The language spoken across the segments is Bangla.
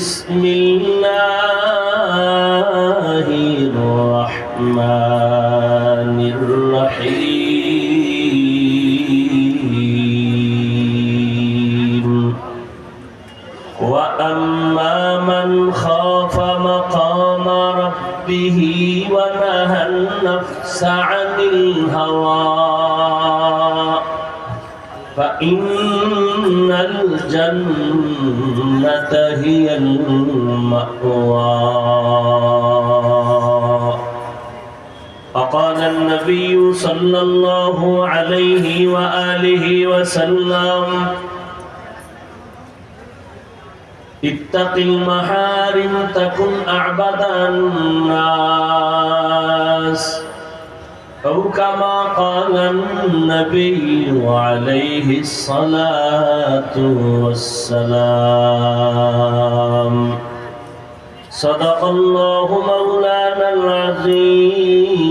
بسم الله الرحمن وسلم. اتق المحارم تكن أعبد الناس. أو كما قال النبي عليه الصلاة والسلام. صدق الله مولانا العظيم.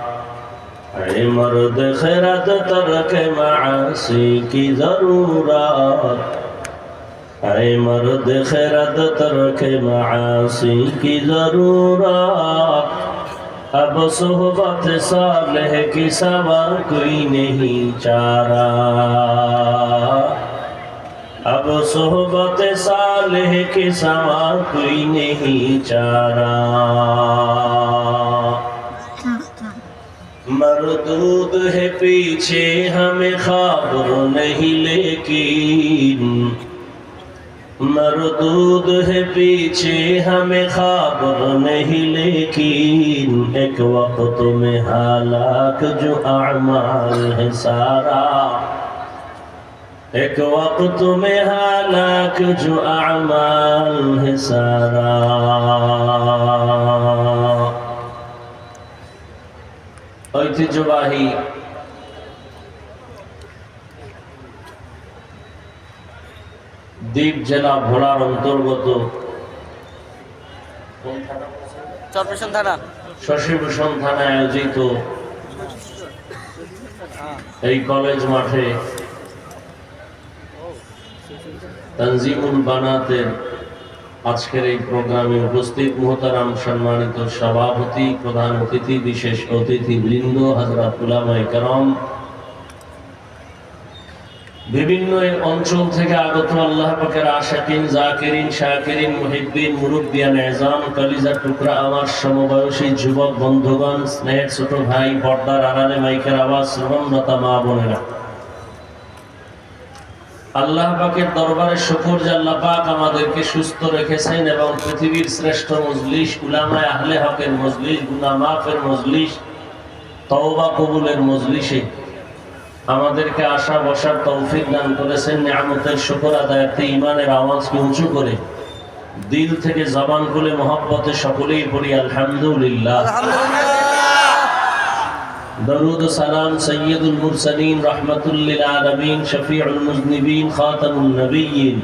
ہے مرد خیرت ترک معاصی کی ضرورت ہے مرد خیرت ترک معاصی کی ضرورت اب صحبت صالح کی سوا کوئی نہیں چارہ اب صحبت صالح کی سوا کوئی نہیں چارہ मरदूद है पीछे हमें खबर नहीं लेकिन मरदूद है पीछे हमें खबर नहीं लेकिन एक वक्त में हालाक जो अमाल है सारा एक वक्त में हालाक जो अमाल है सारा ঐতিহ্যবাহী দ্বীপ জেলা ভোলার অন্তর্গত চরপেশন থানা। শশীভূষণ থানায় আয়োজিত এই কলেজ মাঠে তনজিমুল বানাতের আজকের এই প্রোগ্রামে উপস্থিত মহতারাম সম্মানিত সভাপতি, প্রধান অতিথি, বিশেষ অতিথি বৃন্দ হাজরা উলামায় কারম। বিভিন্ন অঞ্চল থেকে আগত আল্লাহ পাকের আশাকিন, জাকিরিন, শাকিরিন, মুহিদ্দিন মুরুব্বিয়ান এজাম কলিজা টুকরা, আমার সমবয়সী যুবক বন্ধুগণ, স্নেহের ছোট ভাই বর্দার আড়ালে মাইকের আওয়াজ শ্রবণতা মা বোনেরা। আল্লাহ পাকের দরবারে শুকুর আল্লাহ পাক আমাদেরকে সুস্থ রেখেছেন এবং পৃথিবীর শ্রেষ্ঠ মজলিস, উলামায় আহলে হকের মজলিস গুনা মাফের মজলিস, তওবা কবুলের মজলিসে আমাদেরকে আশা বসার তৌফিক দান করেছেন, নিয়ামতের শুকর আদায়ার্থে ইমানের আওয়াজকে উঁচু করে দিল থেকে জবান খুলে মহব্বতে সকলেই পড়ি আলহামদুলিল্লাহ। درود سلام سید المرسلین رحمت للعالمین شفیع المذنبین خاتم النبیین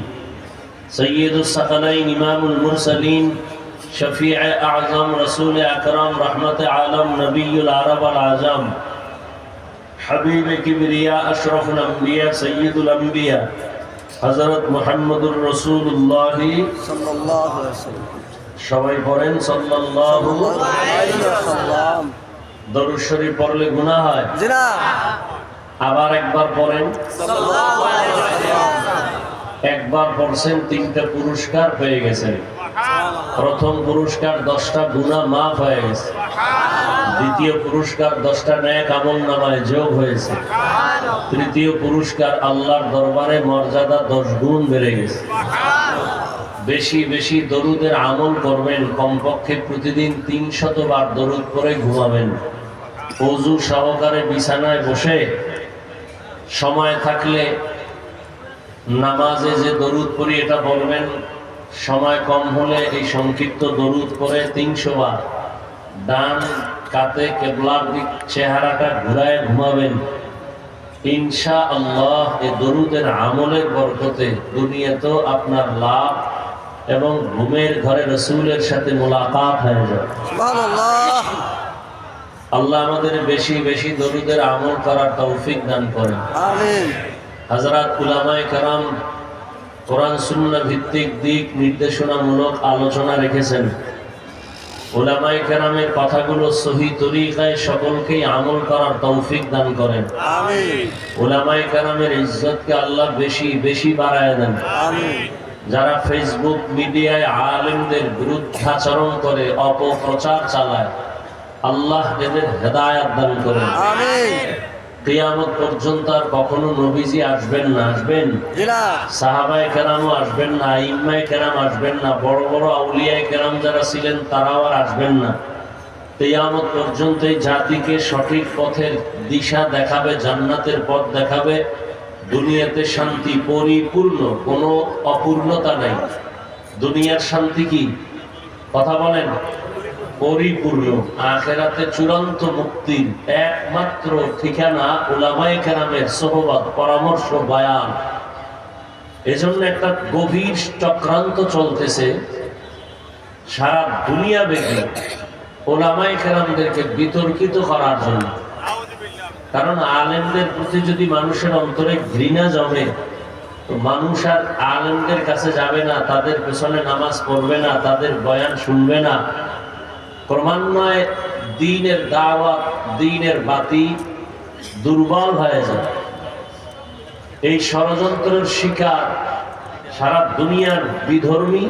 سید الثقلین امام المرسلین شفیع اعظم رسول اکرم رحمت عالم نبی العرب العظم حبیب کبریا اشرف الانبیاء سید الانبیاء حضرت محمد الرسول اللہ সাল্লাল্লাহু আলাইহি ওয়াসাল্লাম সবাই পড়েন সাল্লাল্লাহু আলাইহি ওয়াসাল্লাম দরুদ শরীফ পড়লে গুনাহ হয়। জি না। আবার একবার পড়েন। সাল্লাল্লাহু আলাইহি ওয়াসাল্লাম। একবার পড়ছেন তিনটা পুরস্কার পেয়ে গেছেন প্রথম পুরস্কার দশটা গুণা মাফ হয়ে গেছে। দ্বিতীয় পুরস্কার দশটা ন্যাক আমল নামায় যোগ হয়েছে। তৃতীয় পুরস্কার আল্লাহর দরবারে মর্যাদা দশ গুণ বেড়ে গেছে। বেশি বেশি দরুদের আমল করবেন। কমপক্ষে প্রতিদিন তিন শতবার দরুদ করে ঘুমাবেন। অজু সহকারে বিছানায় বসে সময় থাকলে নামাজে যে দরুদ পড়ি এটা বলবেন, সময় কম হলে এই সংক্ষিপ্ত দরুদ করে তিনশো বার। ডান কাতে কেবলার দিক চেহারাটা ঘুরায় ঘুমাবেন। ইনশা আল্লাহ এ দরুদের আমলের বরকতে দুনিয়াতেও আপনার লাভ এবং ঘুমের ঘরে রসুলের সাথে মোলাকাত হয়ে সুবহানাল্লাহ। আল্লাহ আমাদের বেশি বেশি দরুদের আমল করার তৌফিক দান করেন। আমিন। হাজরাত উলামায়ে কারাম কোরআন সুন্নাহ ভিত্তিক দিক নির্দেশনামূলক আলোচনা রেখেছেন। উলামায়ে কেরামের কথাগুলো সহি তরিকায় সকলকেই আমল করার তৌফিক দান করেন। আমিন। উলামায়ে কেরামের ইজ্জতকে আল্লাহ বেশি বেশি বাড়ায় দেন। আমিন। যারা ফেসবুক মিডিয়ায় আলেমদের বিরুদ্ধাচরণ করে অপপ্রচার চালায় আল্লাহ এদের হেদায়াত দান করেন আমিন। কিয়ামত পর্যন্ত আর কখনো নবীজি আসবেন না আসবেন? সাহাবায় কেরামও আসবেন না ইম্মায় কেরাম আসবেন না বড় বড় আউলিয়ায় কেরাম যারা ছিলেন তারাও আর আসবেন না। কিয়ামত পর্যন্ত এই জাতিকে সঠিক পথের দিশা দেখাবে জান্নাতের পথ দেখাবে। দুনিয়াতে শান্তি পরিপূর্ণ কোনো অপূর্ণতা নাই। দুনিয়ার শান্তি কি? কথা বলেন। পরিপূর্ণ। আখেরাতে চূড়ান্ত মুক্তির একমাত্র ঠিকানা ওলামাই কেরামের সোহবত পরামর্শ, বায়ান। এজন্য একটা গভীর চক্রান্ত চলতেছে। সারা দুনিয়া ব্যাপী ওলামাই কেরামদেরকে বিতর্কিত করার জন্য। কারণ আলেমদের প্রতি যদি মানুষের অন্তরে ঘৃণা জমে, তো মানুষ আর আলেমদের কাছে যাবে না, তাদের পেছনে নামাজ পড়বে না, তাদের বয়ান শুনবে না। ক্রমান্বয়ে দিনের দাওয়াত, দিনের বাতি দুর্বল হয়ে যায়। এই ষড়যন্ত্রের শিকার সারা দুনিয়ার বিধর্মী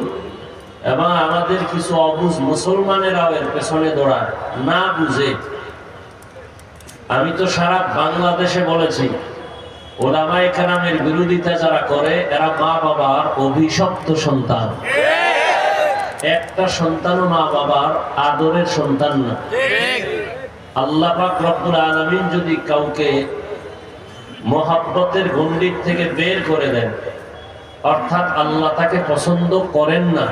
এবং আমাদের কিছু অবুজ মুসলমানেরাও এর পেছনে দৌড়ায়, না বুঝে। আমি তো সারা বাংলাদেশে বলেছি, ওলামায়ে কেরামের বিরোধিতা যারা করে, এরা মা বাবার অভিশপ্ত সন্তান। একটা সন্তানও মা বাবার আদরের সন্তান না। আল্লাহ পাক রব্বুল আলামিন যদি কাউকে মহাব্বতের গণ্ডির থেকে বের করে দেন অর্থাৎ আল্লাহ তাকে পছন্দ করেন না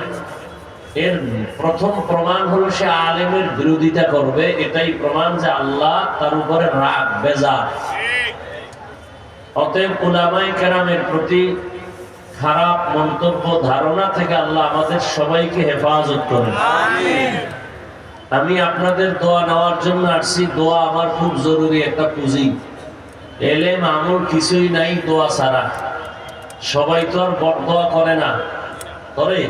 এর প্রথম প্রমাণ হলো সে আলেমের বিরোধিতা করবে এটাই প্রমাণ যে আল্লাহ তার উপরে রাগ বেজা অতএব উলামাই কেরামের প্রতি খারাপ মন্তব্য ধারণা থেকে আল্লাহ আমাদের সবাইকে হেফাজত করেন। আমি আপনাদের দোয়া নেওয়ার জন্য আসছি। দোয়া আমার খুব জরুরি একটা পুঁজি। এলেম আমল কিছুই নাই দোয়া ছাড়া। সবাই তো আর বটদোয়া করে না। করে?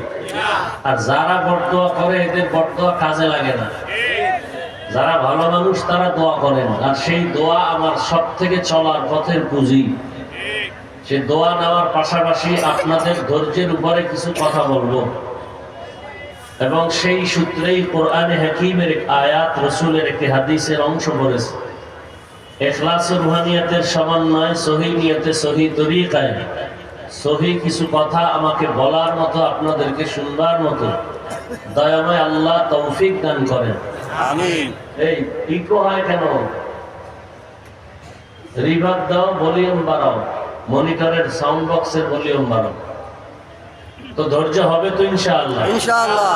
আর যারা বটদোয়া করে এদের বটদোয়া কাজে লাগে না। যারা ভালো মানুষ তারা দোয়া করেন। আর সেই দোয়া আমার সব থেকে চলার পথের পুঁজি। সে দোয়া নেওয়ার পাশাপাশি আপনাদের ধৈর্যের উপরে কিছু কথা বলব। এবং সেই সূত্রেই কোরআনে হাকিমের এক আয়াত রসুলের একটি হাদিসের অংশ পড়েছে এখলাস রুহানিয়াতের সমন্বয় সহি নিয়তে সহি তরিকায় সহি কিছু কথা আমাকে বলার মতো আপনাদেরকে শুনবার মতো দয়াময় আল্লাহ তৌফিক দান করেন। এই ইকো হয় কেন? রিভার দাও ভলিউম বাড়াও। মনিটরের সাউন্ড বক্সের ভলিউম বাড়াও। তো ধৈর্য হবে তো ইনশাআল্লাহ। ইনশাআল্লাহ।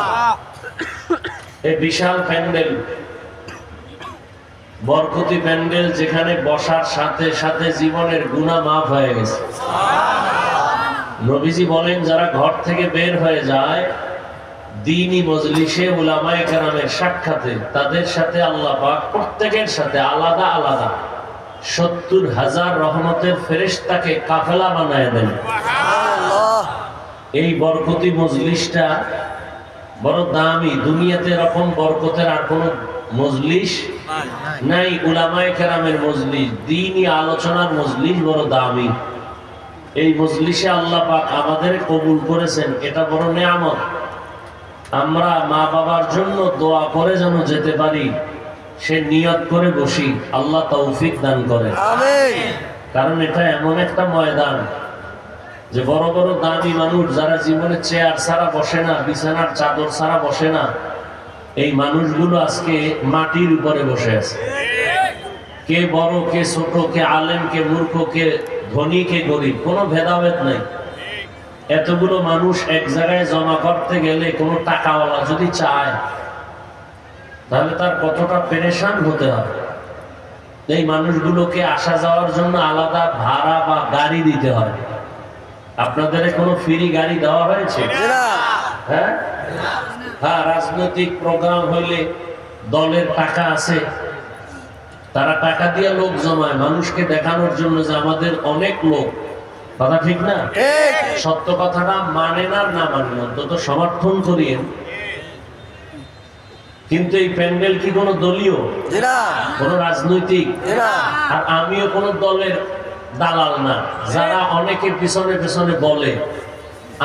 এই বিশাল প্যান্ডেল। বরকতি প্যান্ডেল যেখানে বসার সাথে সাথে জীবনের গুণা মাফ হয়ে গেছে। নবীজি বলেন যারা ঘর থেকে বের হয়ে যায় দিনই মজলিসে উলামায়ে কেরামের সাক্ষাতে তাদের সাথে আল্লাহ পাক প্রত্যেকের সাথে আলাদা আলাদা। সত্তর হাজার রহমতের ফেরেশতাকে কাফেলা বানায় দেন। এই বরকতি মজলিসটা বড় দামি দুনিয়াতে এরকম বরকতের আর কোন মজলিস নাই। উলামায়ে কেরামের মজলিস দিনই আলোচনার মজলিস বড় দামি। এই মজলিসে আল্লাহ পাক আমাদের কবুল করেছেন এটা বড় নেয়ামত। আমরা মা বাবার জন্য দোয়া করে যেন যেতে পারি। সে নিয়ত করে বসি। আল্লাহ তৌফিক দান আমিন। কারণ এটা এমন একটা ময়দান যে বড় বড় দামি মানুষ যারা জীবনে চেয়ার ছাড়া বসে না বিছানার চাদর ছাড়া বসে না এই মানুষগুলো আজকে মাটির উপরে বসে আছে। কে বড় কে ছোট কে আলেম কে মূর্খ কে ধনী কে গরিব কোনো ভেদাভেদ নাই। এতগুলো মানুষ এক জায়গায় জমা করতে গেলে কোনো টাকাওয়ালা যদি চায় তাহলে তার কতটা পেরেশান হতে হবে? এই মানুষগুলোকে আসা যাওয়ার জন্য আলাদা ভাড়া বা গাড়ি দিতে হয়। আপনাদের কোনো ফ্রি গাড়ি দেওয়া হয়েছে? হ্যাঁ? হ্যাঁ রাজনৈতিক প্রোগ্রাম হইলে দলের টাকা আছে। তারা টাকা দিয়ে লোক জমায়। মানুষকে দেখানোর জন্য যে আমাদের অনেক লোক। কথা ঠিক না? সত্য কথাটা মানে না না মানে না, অন্তত সমর্থন করিয়ে কিন্তু এই প্যান্ডেল কি কোনো দলীয়? কোনো রাজনৈতিক? না আর আমিও কোনো দলের দালাল না। যারা অনেকে পিছনে পিছনে বলে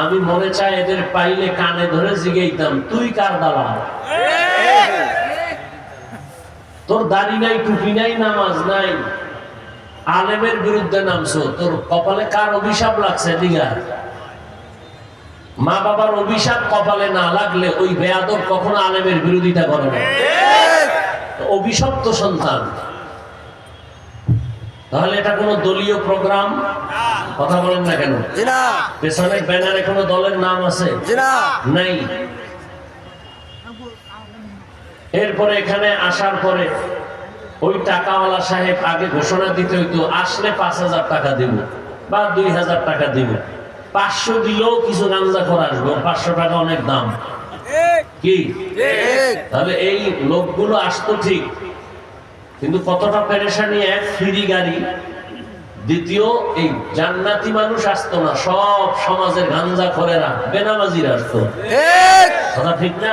আমি মনে চাই এদের পাইলে কানে ধরে জিগেইতাম তুই কার দালাল? তোর দাড়ি নাই টুপি নাই নামাজ নাই। আলেমের বিরুদ্ধে নামছো তোর কপালে কার অভিশাপ লাগছে দিঘা মা বাবার অভিশাপ কপালে না লাগলে ওই বেয়াদব কখনো আলেমের বিরোধিতা করে না। অভিশপ্ত সন্তান। তাহলে এটা কোনো দলীয় প্রোগ্রাম? কথা বলেন না কেন? পেছনের ব্যানারে কোনো দলের নাম আছে? নাই। এরপরে এখানে আসার পরে ওই টাকাওয়ালা সাহেব আগে ঘোষণা দিতে হইতো আসলে পাঁচ হাজার টাকা দিব বা দুই হাজার টাকা দিব। পাঁচশো দিলেও কিছু গাঞ্জা করে আসব। পাঁচশো টাকা অনেক দাম। কি? তাহলে এই লোকগুলো আসতো ঠিক। কিন্তু কতটা পেরেশানি? এক ফ্রি গাড়ি। দ্বিতীয় এই জান্নাতি মানুষ আসতো না। সব সমাজের গাঞ্জা খরেরা বেনামাজিরা আসতো। কথা ঠিক না?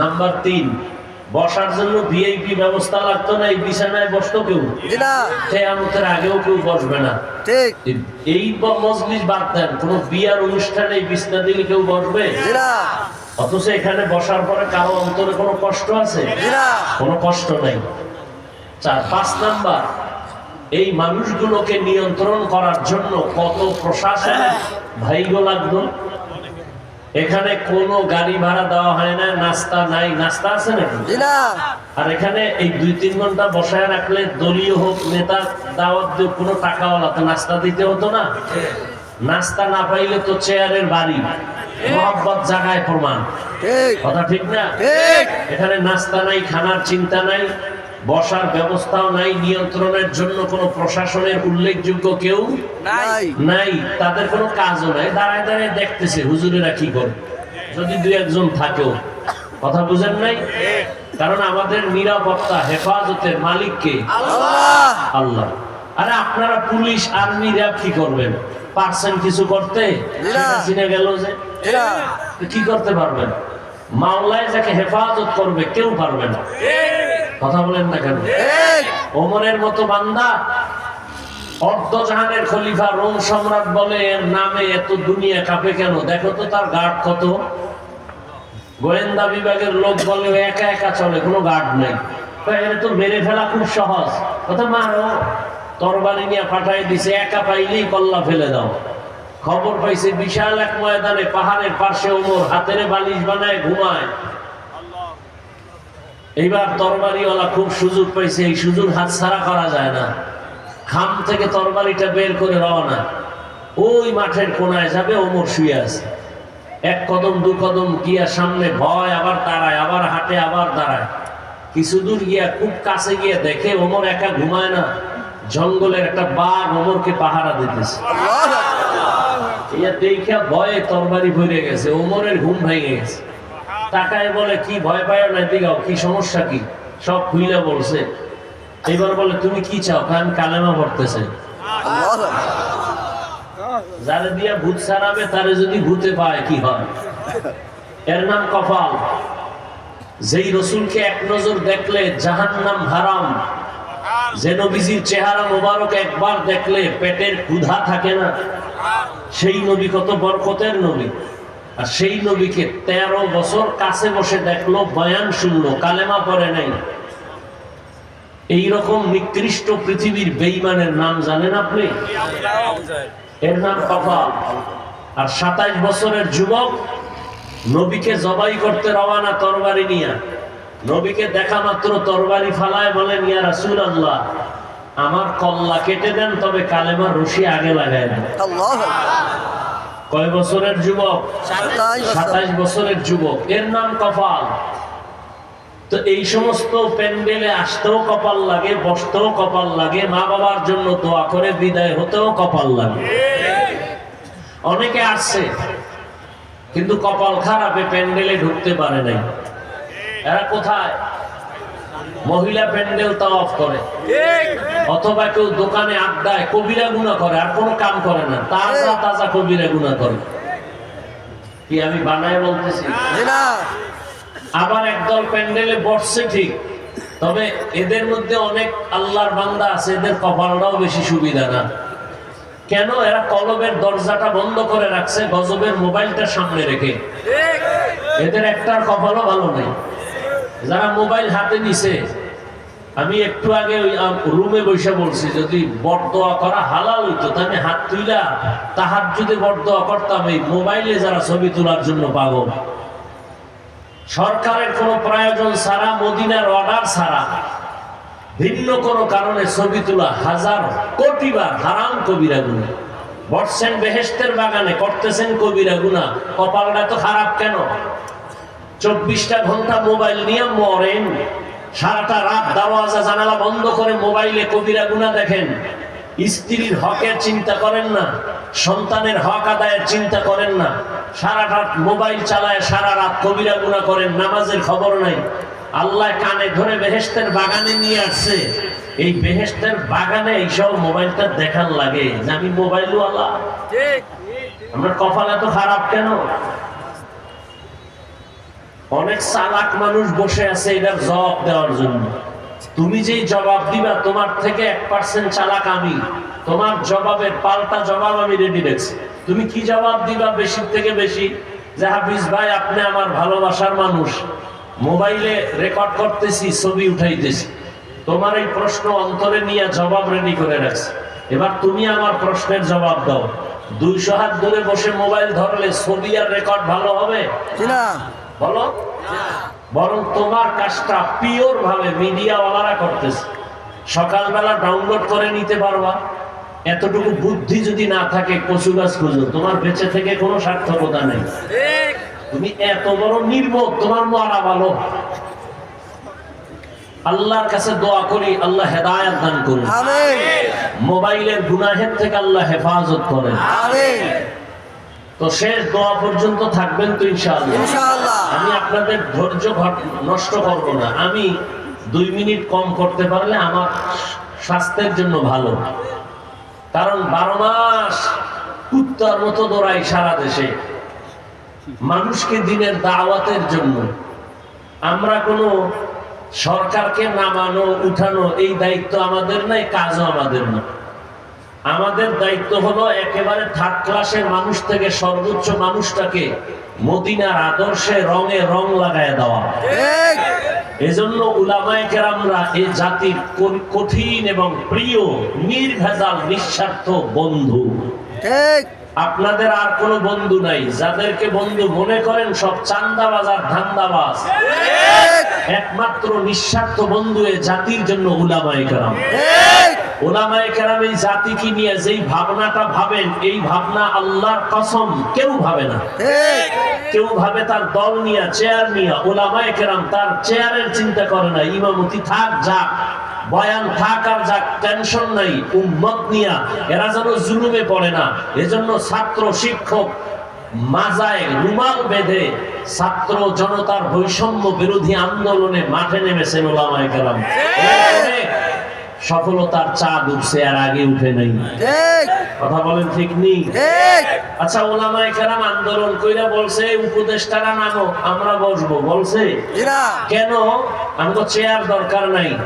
নাম্বার তিন বসার জন্য ভিআইপি ব্যবস্থা লাগতো না এই বিছানায় বসতো কেউ? কেয়ামতের আগেও কেউ বসবে না। ঠিক। এই- মজলিস বাদ দেন কোনো বিয়ার অনুষ্ঠানে এই বিছনা দিলে কেউ বসবে? না। অথচ এখানে বসার পরে কারও অন্তরে কোনো কষ্ট আছে? কোনো কষ্ট নাই। চার পাঁচ নাম্বার এই মানুষগুলোকে নিয়ন্ত্রণ করার জন্য কত প্রশাসনের ভাইগো লাগতো? এখানে কোনো গাড়ি ভাড়া দেওয়া হয় না নাস্তা নাই। নাস্তা আছে নাকি? না। আর এখানে এই দুই তিন ঘণ্টা বসায় রাখলে দলীয় হোক নেতা দাওয়াত দিয়ে কোনো টাকাওয়ালা তো নাস্তা দিতে হতো না। নাস্তা না পাইলে তো চেয়ারের বাড়ি মোহাম্মত জাগায় প্রমাণ। কথা ঠিক না? এখানে নাস্তা নাই খানার চিন্তা নাই বসার ব্যবস্থাও নাই নিয়ন্ত্রণের জন্য কোনো প্রশাসনের উল্লেখযোগ্য কেউ নাই। নাই। তাদের কোনো কাজও নাই। দাঁড়ায় দাঁড়ায় দেখতেছে হুজুরেরা কি করে? যদি দুই একজন থাকেও কথা বুঝেন নাই? কারণ আমাদের নিরাপত্তা হেফাজতের মালিককে? আল্লাহ। আল্লাহ। আরে আপনারা পুলিশ আর্মি র্যাব কি করবেন? পারছেন কিছু করতে? চিনে গেল যে। কি করতে পারবেন? মাওলায় যাকে হেফাজত করবে কেউ পারবে না। কথা বলেন না কেন? ওমরের মতো বান্দা অর্ধজাহানের খলিফা রোম সম্রাট বলে এর নামে এত দুনিয়া কাঁপে কেন? দেখো তো তার গার্ড কত। গোয়েন্দা বিভাগের লোক বলে একা একা চলে কোনো গার্ড নেই। তো এর তো মেরে ফেলা খুব সহজ। কথা মারো তরবারি নিয়ে পাঠাই দিছে একা পাইলেই কল্লা ফেলে দাও। খবর পাইছে বিশাল এক ময়দানে পাহাড়ের পাশে ওমর হাতের বালিশ বানায় ঘুমায়। এইবার তরবারিওয়ালা খুব সুযোগ পাইছে এই সুযোগ হাত ছাড়া করা যায় না। খাম থেকে তরবারিটা বের করে রওনা। ওই মাঠের কোনায় যাবে ওমর শুয়ে আছে। এক কদম দু কদম গিয়া সামনে ভয় আবার দাঁড়ায় আবার হাঁটে আবার দাঁড়ায়। কিছু দূর গিয়া খুব কাছে গিয়ে দেখে ওমর একা ঘুমায় না। জঙ্গলের একটা বাঘ ওমরকে পাহারা দিতেছে। ইয়া দেখা ভয়ে তরবারি ভরে গেছে ওমরের ঘুম ভেঙে গেছে। টাকায় বলে, কি ভয় পায় না দিগাও কি সমস্যা কি? সব খুইলা বলছে। এবার বলে, তুমি কি চাও? কারণ কালেমা পড়তেছে। যারে দিয়া ভূত তারে যদি ভূতে পায়, কি হয়? এর নাম কপাল। যেই রসুলকে এক নজর দেখলে জাহান্নাম হারাম, যে নবীজির চেহারা মোবারক একবার দেখলে পেটের ক্ষুধা থাকে না, সেই নবী কত বরকতের নবী। আর সেই নবীকে তেরো বছর কাছে বসে দেখল, বয়ান শুনলো, কালেমা পরে নাই। এইরকম নিকৃষ্ট পৃথিবীর বেইমানের নাম জানেন আপনি? এর নাম কপাল। আর সাতাইশ বছরের যুবক নবীকে জবাই করতে রওয়ানা তরবারি নিয়া। নবীকে দেখা মাত্র তরবারি ফালায় বলেন, ইয়া রাসুল আল্লাহ আমার কল্লা কেটে দেন, তবে কালেমার রশি আগে লাগায় দেন। কয় বছরের যুবক? সাতাইশ বছরের যুবক। এর নাম কপাল। তো এই সমস্ত প্যান্ডেলে আসতেও কপাল লাগে বসতেও কপাল লাগে মা বাবার জন্য দোয়া করে বিদায় হতেও কপাল লাগে। অনেকে আসছে কিন্তু কপাল খারাপে প্যান্ডেলে ঢুকতে পারে নাই। এরা কোথায়? মহিলা প্যান্ডেল তাওয়াফ করে। অথবা কেউ দোকানে আড্ডায় কবিরা গুণা করে আর কোনো কাম করে না। তাজা তাজা কবিরা গুণা করে। কি আমি বানায় বলতেছি? আবার একদল প্যান্ডেলে বসছে ঠিক। তবে এদের মধ্যে অনেক আল্লাহর বান্দা আছে এদের কপালটাও বেশি সুবিধা না। কেন? এরা কলবের দরজাটা বন্ধ করে রাখছে গজবের মোবাইলটা সামনে রেখে। এদের একটার কপালও ভালো নেই। যারা মোবাইল হাতে নিছে, আমি একটু আগে ওই রুমে বসে বলছি যদি বরদোয়া করা হালাল হইতো তাহলে হাত তুইলা তাহার যদি বরদোয়া করতাম, এই মোবাইলে যারা ছবি তোলার জন্য পাগল। সরকারের কোনো প্রয়োজন ছাড়া, মদিনার অর্ডার ছাড়া, ভিন্ন কোনো কারণে ছবি তোলা হাজার কোটি বার হারাম কবিরা গুণা। বসছেন বেহেস্তের বাগানে, করতেছেন কবিরা গুণা। কপালটা তো খারাপ কেন? চব্বিশটা ঘণ্টা মোবাইল নিয়ে মরেন। সারাটা রাত দরওয়াজা জানালা বন্ধ করে মোবাইলে কবিরা গুণা দেখেন। স্ত্রীর হকের চিন্তা করেন না সন্তানের হক আদায়ের চিন্তা করেন না। সারা রাত মোবাইল চালায় সারা রাত কবিরা গুণা করেন নামাজের খবর নাই। আল্লাহ কানে ধরে বেহেস্তের বাগানে নিয়ে আসছে। এই বেহেস্তের বাগানে এইসব মোবাইলটা দেখার লাগে যে আমি মোবাইল ওয়ালা আমরা কপাল এত খারাপ কেন? অনেক চালাক মানুষ বসে আছে এটার জবাব দেওয়ার জন্য। তুমি যেই জবাব দিবা, তোমার থেকে এক পার্সেন্ট চালাক আমি। তোমার জবাবের পাল্টা জবাব আমি রেডি রেখেছি তুমি কি জবাব দিবা বেশি থেকে বেশি? যে হাফিজ ভাই, আপনি আমার ভালোবাসার মানুষ। মোবাইলে রেকর্ড করতেছি, ছবি উঠাইতেছি। তোমার এই প্রশ্ন অন্তরে নিয়ে জবাব রেডি করে রাখছি। এবার তুমি আমার প্রশ্নের জবাব দাও। দুইশো হাত দূরে বসে মোবাইল ধরলে ছবি আর রেকর্ড ভালো হবে? বলো? বরং তোমার কাজটা পিওর ভাবে মিডিয়া ওয়ালারা করতেছে। সকালবেলা ডাউনলোড করে নিতে পারবা। এতটুকু বুদ্ধি যদি না থাকে কচু গাছ খুঁজো তোমার বেঁচে থেকে কোনো সার্থকতা নেই। তুমি এত বড় নির্বোধ তোমার মারা ভালো। আল্লাহর কাছে দোয়া করি আল্লাহ হেদায়াত দান করুন। মোবাইলের গুনাহের থেকে আল্লাহ হেফাজত করেন। তো শেষ দোয়া পর্যন্ত থাকবেন তো ইনশাআল্লাহ। আমি আপনাদের ধৈর্য নষ্ট করব না। আমি দুই মিনিট কম করতে পারলে আমার স্বাস্থ্যের জন্য ভালো। কারণ বারো মাস কুত্তার মতো দৌড়াই সারা দেশে। মানুষকে দিনের দাওয়াতের জন্য। আমরা কোনো সরকারকে নামানো উঠানো এই দায়িত্ব আমাদের নাই কাজও আমাদের না আমাদের দায়িত্ব হলো একেবারে থার্ড ক্লাসের মানুষ থেকে সর্বোচ্চ মানুষটাকে মদিনার আদর্শে রঙে রং লাগায় দেওয়া। এজন্য উলামায়ে কেরামরা এই জাতির কঠিন এবং প্রিয় নির্ভেজাল নিঃস্বার্থ বন্ধু। আপনাদের আর কোনো বন্ধু নাই যাদেরকে বন্ধু মনে করেন সব চান্দাবাজ আর ধান্দাবাজ। একমাত্র নিঃস্বার্থ বন্ধু এ জাতির জন্য উলামায়ে কেরাম। ওলামায়ে কেরাম এই জাতিকে নিয়ে যেই ভাবনাটা ভাবেন এই ভাবনা আল্লাহর কসম কেউ ভাবে না। কেউ ভাবে তার দল নিয়ে চেয়ার নিয়ে ওলামায়ে কেরাম তার চেয়ারের চিন্তা করে না ইমামতি থাক যাক বয়ান থাক আর যাক টেনশন নাই উম্মত নিয়া এরা যেন জুলুমে পড়ে না এজন্য ছাত্র শিক্ষক মাজায় রুমাল বেঁধে ছাত্র জনতার বৈষম্য বিরোধী আন্দোলনে মাঠে নেমেছেন ওলামায়ে কেরাম। সফলতার চাঁদ উঠছে আর আগে উঠে নাই। কথা বলেন ঠিক নেই আচ্ছা ওলামাই কেরাম আন্দোলন কইরা বলছে উপদেষ্টারা নামো আমরা বসবো বলছে? কেন? তো চেয়ার দরকার নাই।